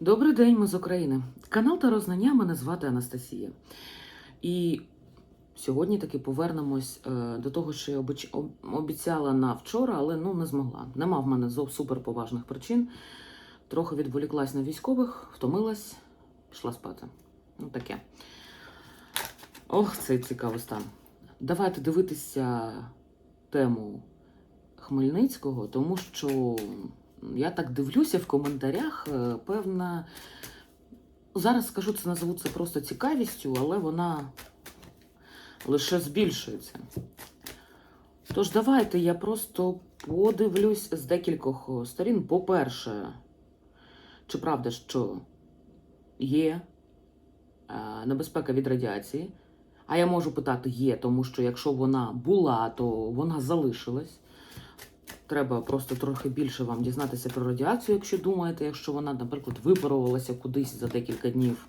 Добрий день, ми з України. Канал та Рознання мене звати Анастасія. І сьогодні таки повернемось е, до того, що я обіцяла на вчора, але ну не змогла. Нема в мене зов суперповажних причин. Трохи відволіклась на військових, втомилась, пішла спати. Ну таке. Ох, цей цікавий стан. Давайте дивитися тему Хмельницького, тому що я так дивлюся в коментарях, е, певна. Зараз скажу, це назову просто цікавістю, але вона лише збільшується. Тож давайте я просто подивлюсь з декількох сторін. По-перше, чи правда, що є е, небезпека від радіації? А я можу питати є, тому що якщо вона була, то вона залишилась. Треба просто трохи більше вам дізнатися про радіацію, якщо думаєте, якщо вона, наприклад, випарувалася кудись за декілька днів.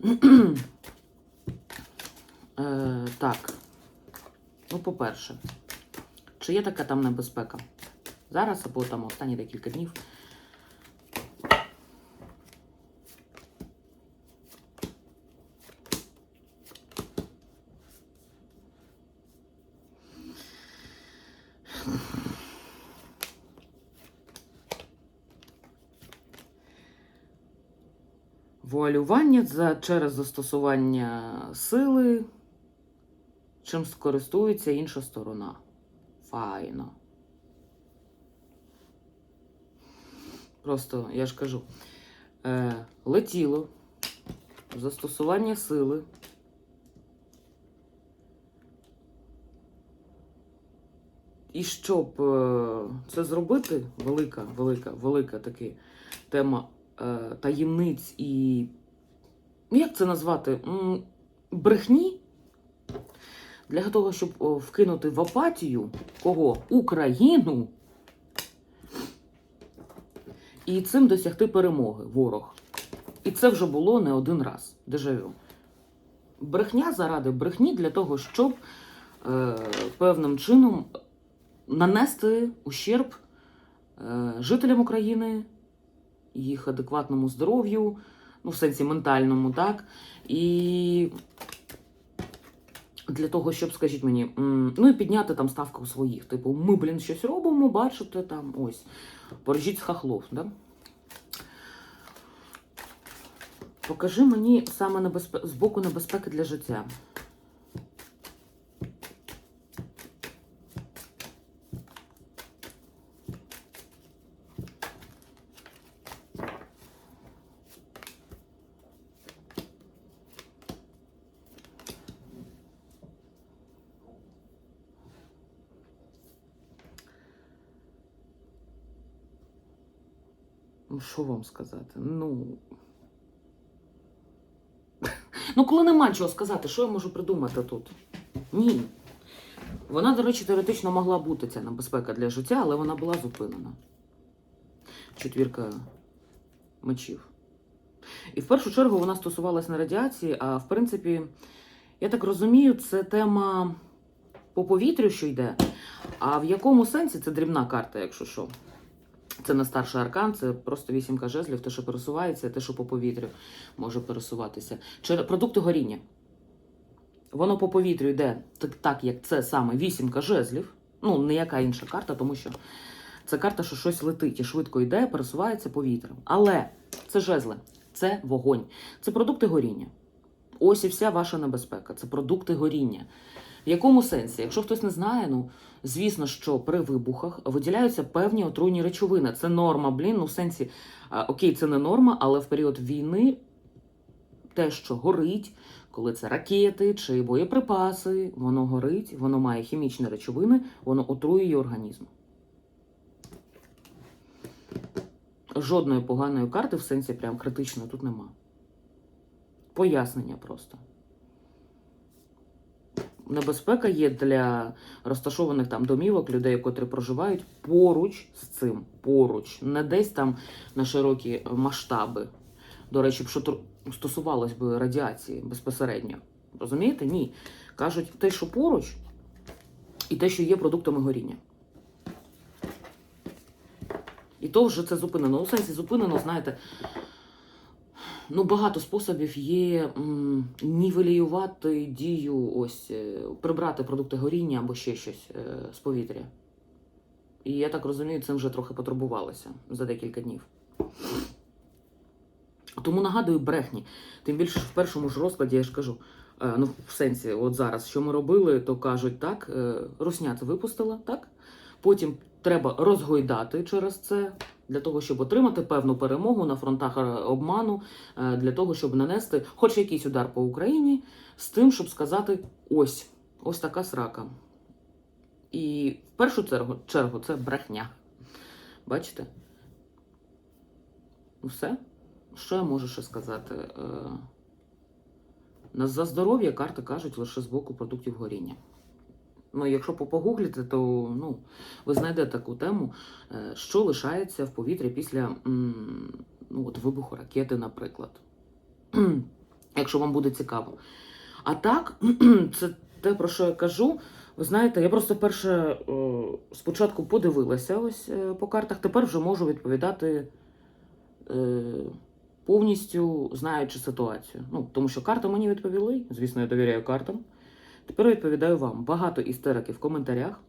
е, так. Ну, по-перше, чи є така там небезпека? Зараз або там останні декілька днів. Вуалювання за, через застосування сили, чим скористується інша сторона. Файно. Просто, я ж кажу, е, летіло застосування сили. І щоб е, це зробити, велика, велика, велика таки тема е, таємниць і. Як це назвати? Брехні. Для того, щоб вкинути в апатію кого? Україну. І цим досягти перемоги ворог. І це вже було не один раз. Дежавю. Брехня заради брехні для того, щоб е, певним чином нанести ущерб е, жителям України, їх адекватному здоров'ю, ну, в сенсі ментальному, так? І для того, щоб, скажіть мені, ну і підняти там ставку своїх. Типу, ми, блін, щось робимо, бачите, там ось. Поржіть з хахлов, да? Покажи мені саме небезпе... з боку небезпеки для життя. Ну, що вам сказати? Ну. Ну, коли нема чого сказати, що я можу придумати тут? Ні. Вона, до речі, теоретично могла бути ця небезпека для життя, але вона була зупинена. Четвірка мечів. І в першу чергу вона стосувалася не радіації, а в принципі, я так розумію, це тема по повітрю, що йде. А в якому сенсі це дрібна карта, якщо що? Це не старший аркан, це просто вісімка жезлів, те, що пересувається, те, що по повітрю може пересуватися. Чи продукти горіння. Воно по повітрю йде так, так, як це саме вісімка жезлів. Ну, не яка інша карта, тому що це карта, що щось летить і швидко йде, пересувається повітрям. Але це жезли, це вогонь, це продукти горіння. Ось і вся ваша небезпека. Це продукти горіння. В якому сенсі? Якщо хтось не знає, ну звісно, що при вибухах виділяються певні отруйні речовини. Це норма, блін. Ну, в сенсі, окей, це не норма, але в період війни те, що горить, коли це ракети чи боєприпаси, воно горить, воно має хімічні речовини, воно отруює організм. Жодної поганої карти в сенсі прям критичної тут нема. Пояснення просто. Небезпека є для розташованих там домівок, людей, котрі проживають поруч з цим, поруч, не десь там на широкі масштаби. До речі, що стосувалось би радіації безпосередньо. Розумієте? Ні. Кажуть, те, що поруч, і те, що є продуктами горіння. І то вже це зупинено. У сенсі зупинено, знаєте, ну, багато способів є м, нівеліювати дію, ось, е, прибрати продукти горіння або ще щось е, з повітря. І я так розумію, цим вже трохи потурбувалися за декілька днів. Тому нагадую брехні. Тим більше в першому ж розкладі я ж кажу. е, Ну, в сенсі, от зараз, що ми робили, то кажуть, так, е, Русня це випустила, так? Потім треба розгойдати через це, для того, щоб отримати певну перемогу на фронтах е, обману, е, для того, щоб нанести хоч якийсь удар по Україні, з тим, щоб сказати: ось, ось така срака. І в першу чергу, чергу це брехня. Бачите? Ну, Все. Що я можу ще сказати? Е, За здоров'я карти кажуть лише з боку продуктів горіння. Ну, якщо по- погуглите, то ну, ви знайдете таку тему, е, що лишається в повітрі після ну, от вибуху ракети, наприклад. Якщо вам буде цікаво. А так, це те, про що я кажу. Ви знаєте, я просто перше спочатку подивилася ось е, по картах, тепер вже можу відповідати е, повністю знаючи ситуацію. Ну, тому що карти мені відповіли, звісно, я довіряю картам. Тепер відповідаю вам. Багато істерики в коментарях.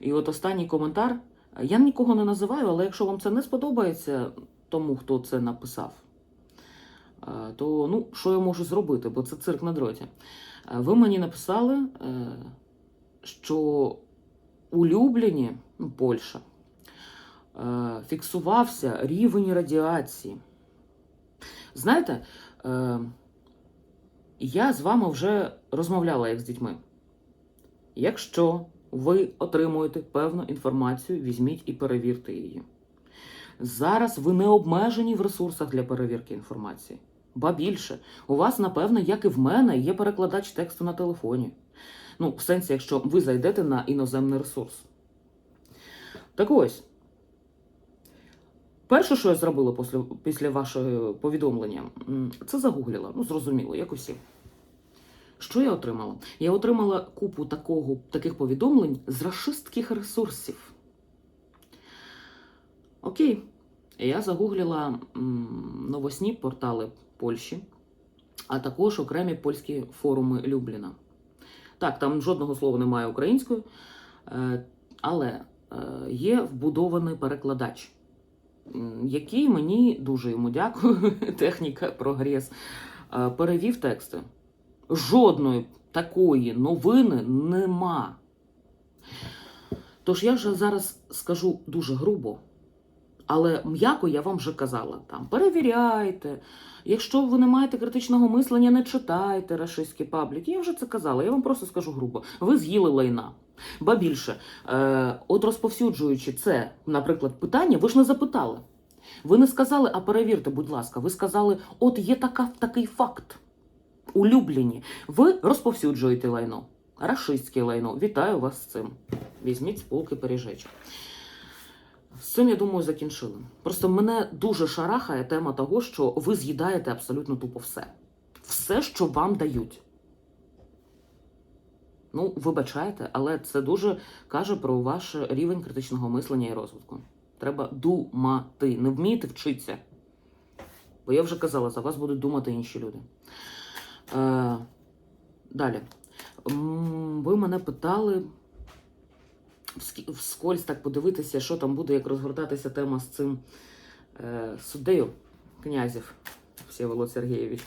І от останній коментар. Я нікого не називаю, але якщо вам це не сподобається тому, хто це написав, е, то ну, що я можу зробити, бо це цирк на дроті. Е, Ви мені написали, е, що у Любліні, ну, Польща, фіксувався рівень радіації. Знаєте, я з вами вже розмовляла як з дітьми. Якщо ви отримуєте певну інформацію, візьміть і перевірте її. Зараз ви не обмежені в ресурсах для перевірки інформації. Ба більше, у вас, напевно, як і в мене, є перекладач тексту на телефоні. Ну, в сенсі, якщо ви зайдете на іноземний ресурс. Так ось. Перше, що я зробила після, після вашого повідомлення, це загуглила. Ну, зрозуміло, як усі. Що я отримала? Я отримала купу такого, таких повідомлень з рашистських ресурсів. Окей. Я загуглила м, новосні портали Польщі, а також окремі польські форуми Любліна. Так, там жодного слова немає українською, е, але е, є вбудований перекладач, який мені дуже йому дякую, техніка прогрес, перевів тексти. Жодної такої новини нема. Тож я вже зараз скажу дуже грубо, але м'яко я вам вже казала: там перевіряйте. Якщо ви не маєте критичного мислення, не читайте рашистські пабліки. Я вже це казала. Я вам просто скажу грубо. Ви з'їли лайна. Ба більше, е, от розповсюджуючи це, наприклад, питання, ви ж не запитали. Ви не сказали, а перевірте, будь ласка. Ви сказали, от є така, такий факт. Улюблені. Ви розповсюджуєте лайно. Рашистське лайно. Вітаю вас з цим. Візьміть полки пиріжечок. З цим, я думаю, закінчили. Просто мене дуже шарахає тема того, що ви з'їдаєте абсолютно тупо все. Все, що вам дають. Ну, вибачайте, але це дуже каже про ваш рівень критичного мислення і розвитку. Треба думати. Не вмієте вчитися. Бо я вже казала, за вас будуть думати інші люди. Е, далі. Ви мене питали вскользь так подивитися, що там буде, як розгортатися тема з цим е, суддею князів Всеволод Сергійович.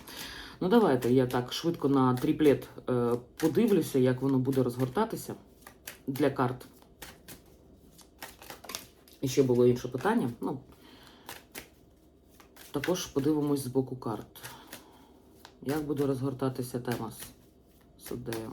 Ну, давайте я так швидко на тріплет е, подивлюся, як воно буде розгортатися для карт. І ще було інше питання. Ну, також подивимось з боку карт. Як буде розгортатися тема з суддею?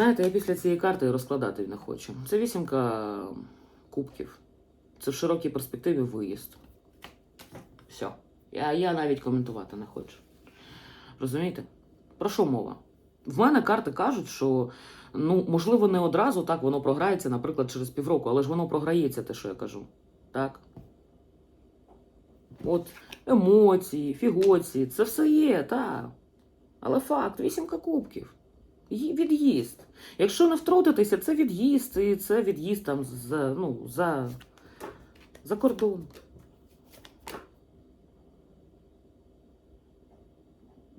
Знаєте, я після цієї карти розкладати не хочу. Це вісімка кубків. Це в широкій перспективі виїзд. Все. Я, я навіть коментувати не хочу. Розумієте? Про що мова? В мене карти кажуть, що ну, можливо, не одразу так воно програється, наприклад, через півроку, але ж воно програється, те, що я кажу. Так? От емоції, фігоції, це все є, так. Але факт, вісімка кубків. Від'їзд. Якщо не втрутитися, це від'їзд, і це від'їзд там за, ну, за, за кордон.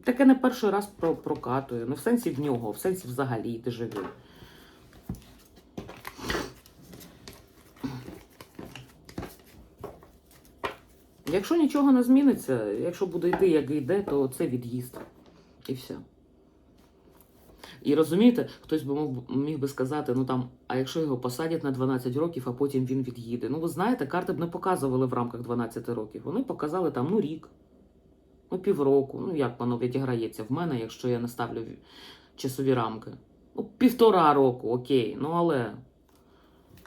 Таке не перший раз про, прокатує. Не в сенсі в нього, в сенсі взагалі дежавю. Якщо нічого не зміниться, якщо буде йти, як йде, то це від'їзд. І все. І розумієте, хтось би міг би сказати, ну там, а якщо його посадять на 12 років, а потім він від'їде. Ну, ви знаєте, карти б не показували в рамках 12 років. Вони показали там, ну, рік, ну, півроку. Ну, як воно відіграється в мене, якщо я не ставлю часові рамки. Ну, півтора року, окей. Ну, але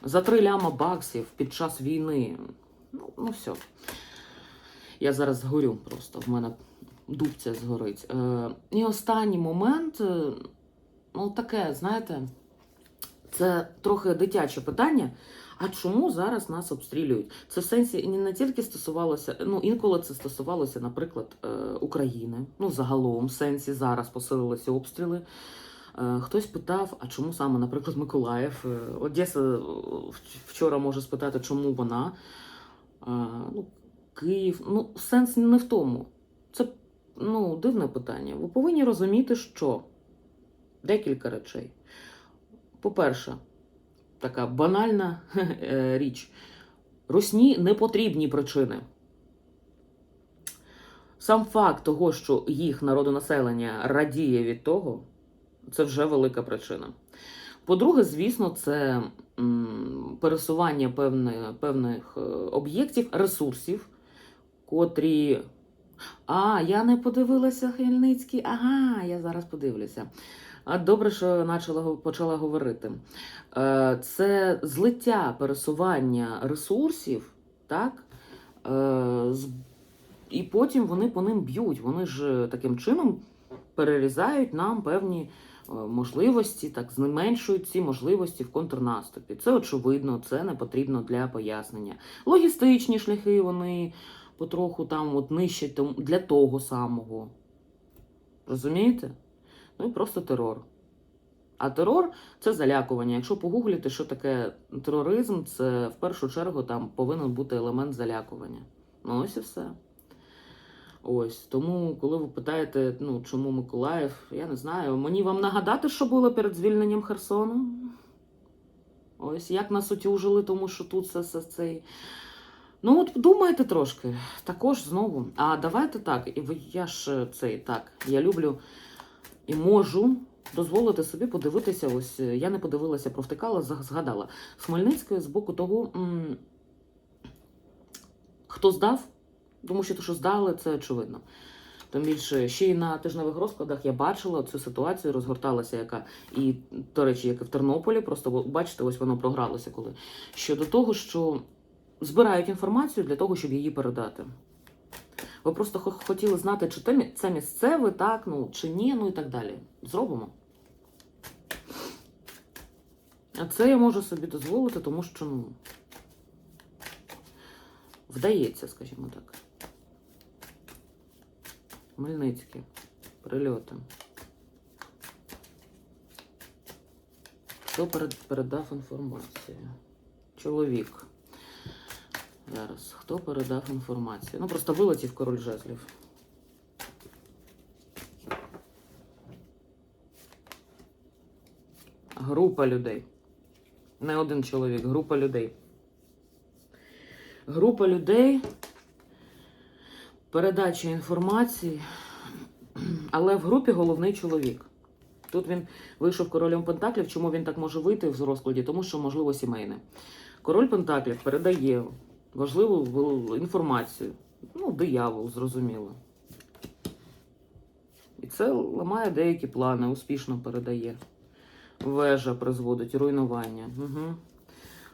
за три ляма баксів під час війни. Ну, ну все. Я зараз згорю просто, в мене дубця згорить. Е, і останній момент, е, ну таке, знаєте, це трохи дитяче питання. А чому зараз нас обстрілюють? Це в сенсі не тільки стосувалося, ну інколи це стосувалося, наприклад, е, України. Ну, загалом, в сенсі зараз посилилися обстріли. Е, Хтось питав, а чому саме, наприклад, Миколаїв? Е, Одеса вчора може спитати, чому вона. Ну, Київ. Ну, сенс не в тому. Це ну, дивне питання. Ви повинні розуміти, що декілька речей. По-перше, така банальна е, річ. Русні не потрібні причини. Сам факт того, що їх народонаселення радіє від того, це вже велика причина. По-друге, звісно, це пересування певних е, об'єктів, ресурсів, котрі. А, я не подивилася Хмельницький. Ага, я зараз подивлюся. А добре, що почала, почала говорити. Е, Це злиття пересування ресурсів, так? Е, І потім вони по ним б'ють. Вони ж таким чином перерізають нам певні е, можливості, так зменшують ці можливості в контрнаступі. Це очевидно, це не потрібно для пояснення. Логістичні шляхи вони потроху там от нищать для того самого. Розумієте? Ну і просто терор. А терор це залякування. Якщо погугліти, що таке тероризм, це в першу чергу там повинен бути елемент залякування. Ну ось і все. Ось тому, коли ви питаєте, ну чому Миколаїв, я не знаю. Мені вам нагадати, що було перед звільненням Херсону? Ось як нас утюжили, тому що тут все, все цей. Ну, от думайте трошки. Також знову. А давайте так. І я ж е, цей так. Я люблю і можу дозволити собі подивитися. Ось е, я не подивилася, провтикала, згадала. З Хмельницької з боку того, хто здав, тому що те, що здали, це очевидно. Тим більше ще й на тижневих розкладах я бачила цю ситуацію, розгорталася, яка і, до речі, як і в Тернополі, просто бачите, ось воно програлося коли. Щодо того, що збирають інформацію для того, щоб її передати. Ви просто хотіли знати, чи це місцеве, так, ну, чи ні, ну і так далі. Зробимо. А це я можу собі дозволити, тому що, ну, вдається, скажімо так. Хмельницький. Прильоти. Хто передав інформацію? Чоловік. Зараз. Хто передав інформацію? Ну, просто вилетів король жезлів. Група людей. Не один чоловік, група людей. Група людей. Передача інформації. Але в групі головний чоловік. Тут він вийшов королем Пентаклів. Чому він так може вийти в розкладі? Тому що, можливо, сімейне. Король Пентаклів передає важливу інформацію. Ну, диявол, зрозуміло. І це ламає деякі плани, успішно передає. Вежа призводить руйнування. Угу.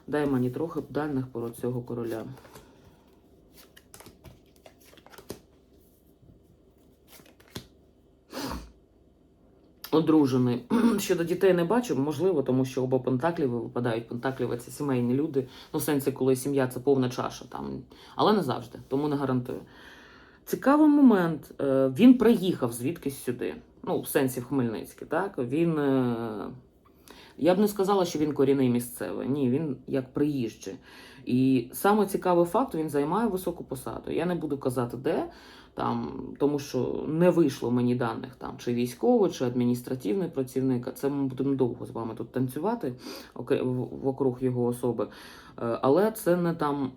Дай мені трохи даних про цього короля. Одружений. Щодо дітей не бачу, можливо, тому що оба пентакліви випадають. Пентакліви це сімейні люди. Ну, в сенсі, коли сім'я це повна чаша там. Але не завжди, тому не гарантую. Цікавий момент. е, Він приїхав звідкись сюди. Ну, в сенсі в Хмельницький, так? Він. е, Я б не сказала, що він корінний місцевий. Ні, він як приїжджий. І саме цікавий факт, він займає високу посаду. Я не буду казати, де, там, тому що не вийшло мені даних там, чи військовий, чи адміністративний працівник. Це ми будемо довго з вами тут танцювати вокруг його особи. Е, Але це не там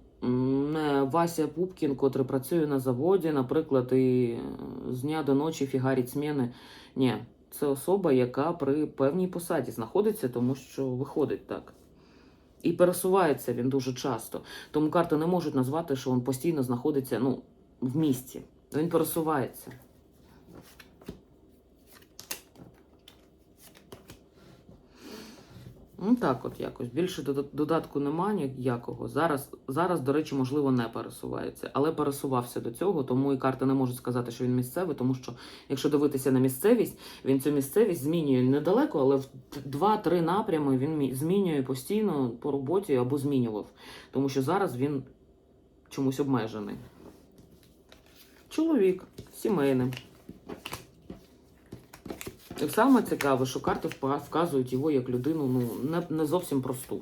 не Вася Пупкін, котрий працює на заводі, наприклад, і з дня до ночі фігарить зміни. Ні, це особа, яка при певній посаді знаходиться, тому що виходить так. І пересувається він дуже часто. Тому карти не можуть назвати, що він постійно знаходиться ну, в місті. Він пересувається. Ну так, от якось. Більше додатку нема ніякого. Зараз, зараз, до речі, можливо, не пересувається, але пересувався до цього, тому і карти не можуть сказати, що він місцевий, тому що якщо дивитися на місцевість, він цю місцевість змінює недалеко, але в два-три напрями він змінює постійно по роботі або змінював. Тому що зараз він чомусь обмежений. Чоловік сімейним. І саме цікаве, що карти вказують його як людину ну, не, не зовсім просту,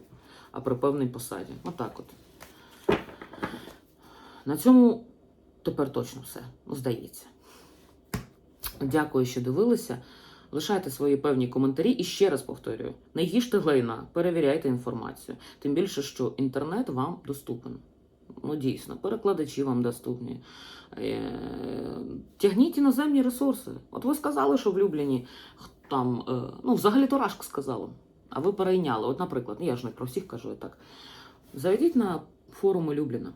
а при певній посаді. Отак от. На цьому тепер точно все. Ну, здається. Дякую, що дивилися. Лишайте свої певні коментарі і ще раз повторюю: не їжте глайна, перевіряйте інформацію. Тим більше, що інтернет вам доступен. Ну, дійсно, перекладачі вам доступні. Е, Тягніть іноземні ресурси. От ви сказали, що в Любліні там, е, ну, взагалі то сказала, а ви перейняли. От, наприклад, ну, я ж не про всіх кажу я так. Зайдіть на форуми Любліна.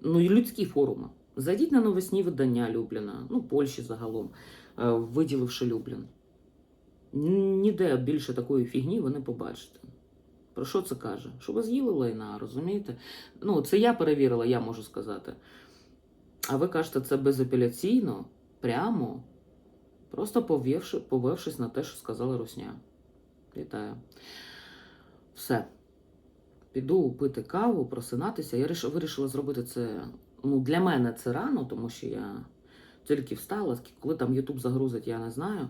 Ну, і людські форуми. Зайдіть на новосні видання Любліна, ну, Польщі загалом, е, виділивши Люблін. Ніде більше такої фігні ви не побачите. Про що це каже? Що ви з'їли лайна, розумієте? Ну, це я перевірила, я можу сказати. А ви кажете, це безапеляційно, прямо, просто повівши, повившись на те, що сказала Русня. Вітаю. Все. Піду пити каву, просинатися. Я вирішила зробити це. Ну, для мене це рано, тому що я тільки встала. Коли там Ютуб загрузить, я не знаю.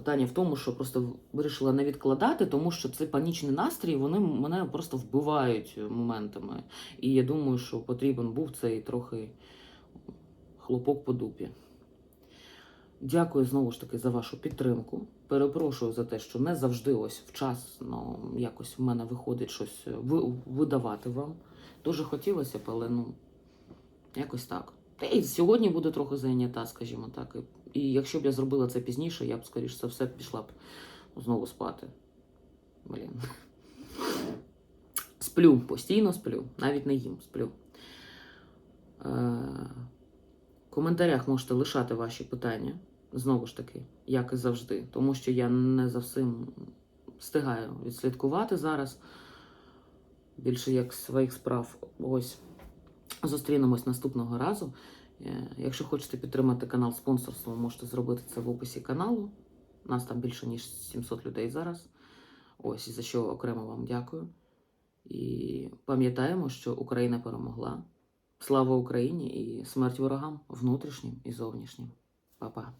Питання в тому, що просто вирішила не відкладати, тому що це панічний настрій, вони мене просто вбивають моментами. І я думаю, що потрібен був цей трохи хлопок по дупі. Дякую знову ж таки за вашу підтримку. Перепрошую за те, що не завжди ось вчасно якось в мене виходить щось видавати вам. Дуже хотілося б, але ну якось так. Та й сьогодні буде трохи зайнята, скажімо так. І, якщо б я зробила це пізніше, я б, скоріш за все, пішла б знову спати. Блін. Сплю, постійно сплю, навіть не їм, сплю. Е, в коментарях можете лишати ваші питання, знову ж таки, як і завжди, тому що я не за всім встигаю відслідкувати зараз. Більше як своїх справ. Ось. Зустрінемось наступного разу. Е, Якщо хочете підтримати канал спонсорством, можете зробити це в описі каналу. Нас там більше, ніж 700 людей зараз. Ось і за що окремо вам дякую. І пам'ятаємо, що Україна перемогла. Слава Україні і смерть ворогам внутрішнім і зовнішнім. Па-па.